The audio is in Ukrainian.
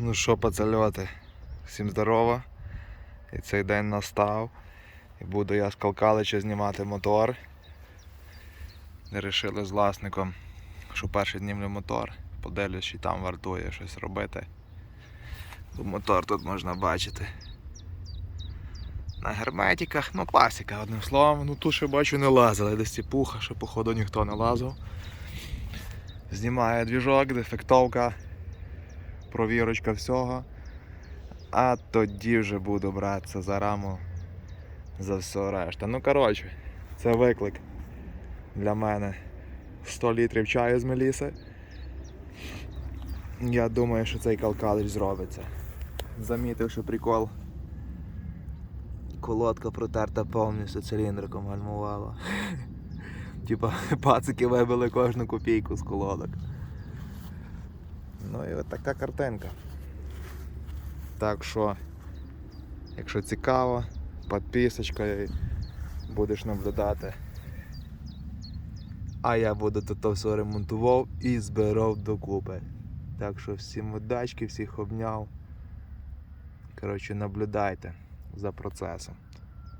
Ну що, пацальоти, всім здорово. І цей день настав. І буду я з Калкалича знімати мотор. Рішили з власником, що перший знімлю мотор. Подивлюсь, чи там вартує щось робити. Бо мотор тут можна бачити. На герметиках, ну класика, одним словом, ну тут ще бачу не лазили, десь ці пуха, що походу ніхто не лазив. Знімає двіжок, дефектовка, провірочка всього. А тоді вже буду братися за раму за все решта. Ну коротше, це виклик для мене. 100 літрів чаю з Меліси. Я думаю, що цей калкалич зробиться. Замітив, що прикол. Колодка протерта повністю циліндриком гальмувала. Типа пацики вибили кожну копійку з колодок. Ну і от така картинка. Так що, якщо цікаво, підписочка і будеш наблюдати. А я буду тут все ремонтував і збирав докупи. Так що всім удачки, всіх обняв. Коротше, наблюдайте за процесом.